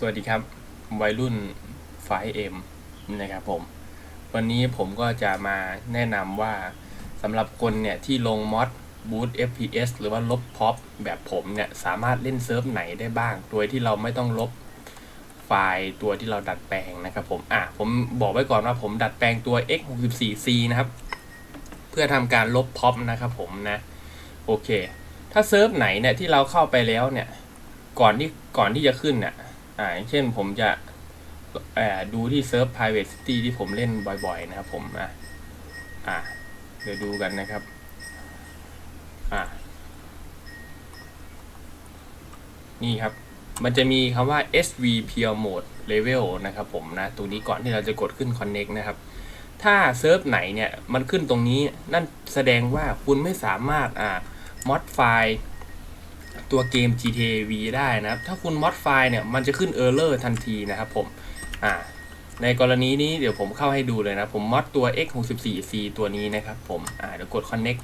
สวัสดีครับ วัยรุ่นไฟเอ็มนะครับผม วันนี้ผมก็จะมาแนะนำว่าสำหรับคนเนี่ยที่ลงมอดบูต FPS หรือว่าลบพ็อปแบบผมเนี่ยสามารถเล่นเซิร์ฟไหนได้บ้าง โดยที่เราไม่ต้องลบไฟล์ตัวที่เราดัดแปลงนะครับผม อะผมบอกไว้ก่อนว่าผมดัดแปลงตัว x64c นะครับ เพื่อทำการลบพ็อปนะครับผมนะ โอเค ถ้าเซิร์ฟไหนเนี่ยที่เราเข้าไปแล้วเนี่ย ก่อนที่ก่อนที่จะขึ้นเนี่ย อ่าอย่างเช่นผมจะดูที่เซิร์ฟ private city ที่ผมเล่นบ่อยๆ นะครับผมอะอ่าเดี๋ยวดูกันนะครับอ่านี่ครับ มันจะมีคำว่า SV Pure Mode Level นะครับผมนะ ตรงนี้ก่อนที่เราจะกดขึ้น Connect นะครับ ถ้าเซิร์ฟไหนเนี่ย มันขึ้นตรงนี้ นั่นแสดงว่าคุณไม่สามารถอ่า mod ไฟล์ ตัวเกม GTA V ได้นะครับ ถ้าคุณ mod ไฟล์เนี่ย มันจะขึ้น error ทันทีนะครับผม อ่า ในกรณีนี้เดี๋ยวผมเข้าให้ดูเลยนะ ผม mod ตัว x64c ตัวนี้นะครับผม อ่า เดี๋ยวกด connect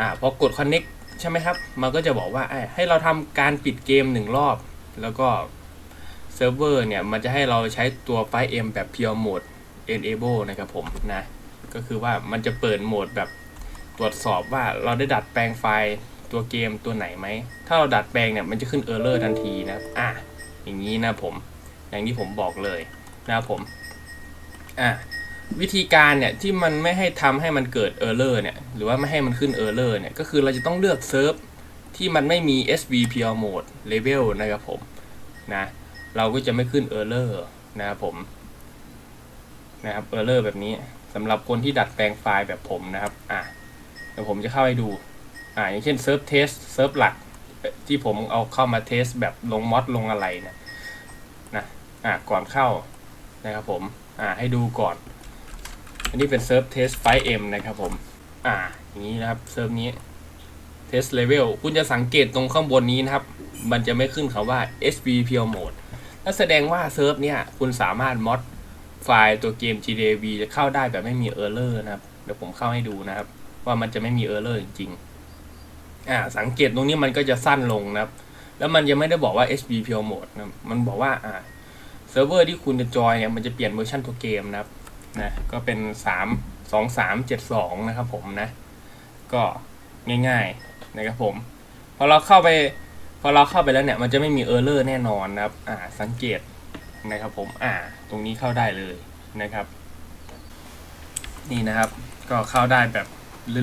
อ่า พอกด connect ใช่ไหมครับ มันก็จะบอกว่าให้เราทำการปิดเกมหนึ่งรอบ แล้วก็เซิร์ฟเวอร์เนี่ย มันจะให้เราใช้ตัวไฟล์ M แบบ pure mode enable นะครับผมนะ ก็คือว่ามันจะเปิดโหมดแบบตรวจสอบว่าเราได้ดัดแปลงไฟล์ ตัวเกมตัวไหนไหม ถ้าเราดัดแปลงเนี่ยมันจะขึ้น error ทันทีนะครับอะอย่างนี้นะผม อย่างที่ผมบอกเลยนะครับผมอะวิธีการเนี่ยที่มันไม่ให้ทำให้มันเกิด error เลอร์เนี่ยหรือว่าไม่ให้มันขึ้น error เลอร์เนี่ยก็คือเราจะต้องเลือกเซิร์ฟที่มันไม่มี SV pure mode level นะครับผมนะเราก็จะไม่ขึ้น error นะครับผมนะครับ error แบบนี้สำหรับคนที่ดัดแปลงไฟล์แบบผมนะครับอะเดี๋ยวผมจะเข้าให้ดู อ่าอย่างเช่นเซิร์ฟเทสเซิร์ฟหลักที่ผมเอาเข้ามาเทสแบบลงมอดลงอะไรนะนะอ่าก่อนเข้านะครับผมอ่าให้ดูก่อน อันนี้เป็นเซิร์ฟเทสไฟเอ็มนะครับผมอ่าอย่างนี้นะครับเซิร์ฟนี้เทสเลเวลคุณจะสังเกตตรงข้างบนนี้นะครับ มันจะไม่ขึ้นคำว่า SV Pure Mode นั่นแสดงว่าเซิร์ฟเนี่ยคุณสามารถมอดไฟล์ตัวเกม GTA V จะเข้าได้แบบไม่มี error นะครับ เดี๋ยวผมเข้าให้ดูนะครับ ว่ามันจะไม่มี error จริงๆ อ่าสังเกตตรงนี้มันก็จะสั้นลงนะครับ แล้วมันยังไม่ได้บอกว่า HB Pure Mode นะมันบอกว่าอ่าเซิร์ฟเวอร์ที่คุณจะจอยเนี่ยมันจะเปลี่ยนเวอร์ชันตัวเกมนะครับนะก็เป็น 3 2 3 7 2 นะครับผมนะ ก็ง่ายๆนะครับผมพอเราเข้าไปพอเราเข้าไปแล้วเนี่ยมันจะไม่มี error แน่นอนนะครับอ่าสังเกตนะครับผมอ่าตรงนี้เข้าได้เลยนะครับ นี่นะครับก็เข้าได้แบบ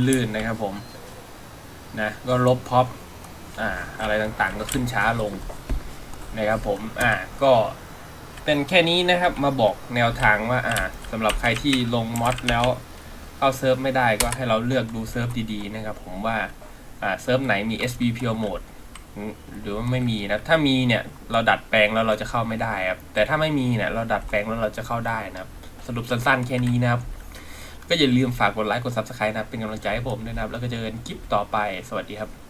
ลื่นๆนะครับผม นะก็ลบพ็อปอ่าอะไรต่างๆ ก็ขึ้นช้าลงนะครับผมอ่าก็เป็นแค่นี้นะครับมาบอกแนวทางว่าอ่าสำหรับใครที่ลงมอดแล้วเข้าเซิร์ฟไม่ได้ก็ให้เราเลือกดูเซิร์ฟดีๆนะครับผมว่าอ่าเซิร์ฟไหนมี SB Pure Mode หรือว่าไม่มีนะถ้ามีเนี่ยเราดัดแปลงแล้วเราจะเข้าไม่ได้ครับแต่ถ้าไม่มีเนี่ยเราดัดแปลงแล้วเราจะเข้าได้นะครับสรุปสั้นๆแค่นี้นะครับ ก็อย่าลืมฝากกดไลค์กด Subscribe นะครับ เป็นกำลังใจให้ผมด้วยนะครับ แล้วก็เจอกันคลิปต่อไปสวัสดีครับ